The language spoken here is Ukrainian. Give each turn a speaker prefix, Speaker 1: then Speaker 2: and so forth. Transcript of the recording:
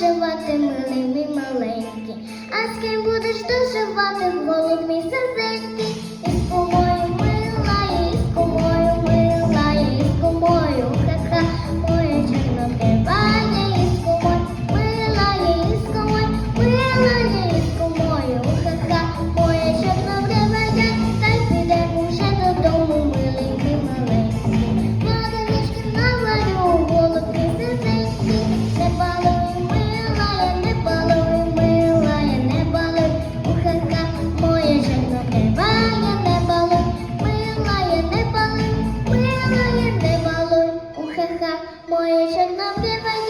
Speaker 1: вишивати, милий мій маленький, а з ким будеш доживати, голуб мій сизенький. celebration of the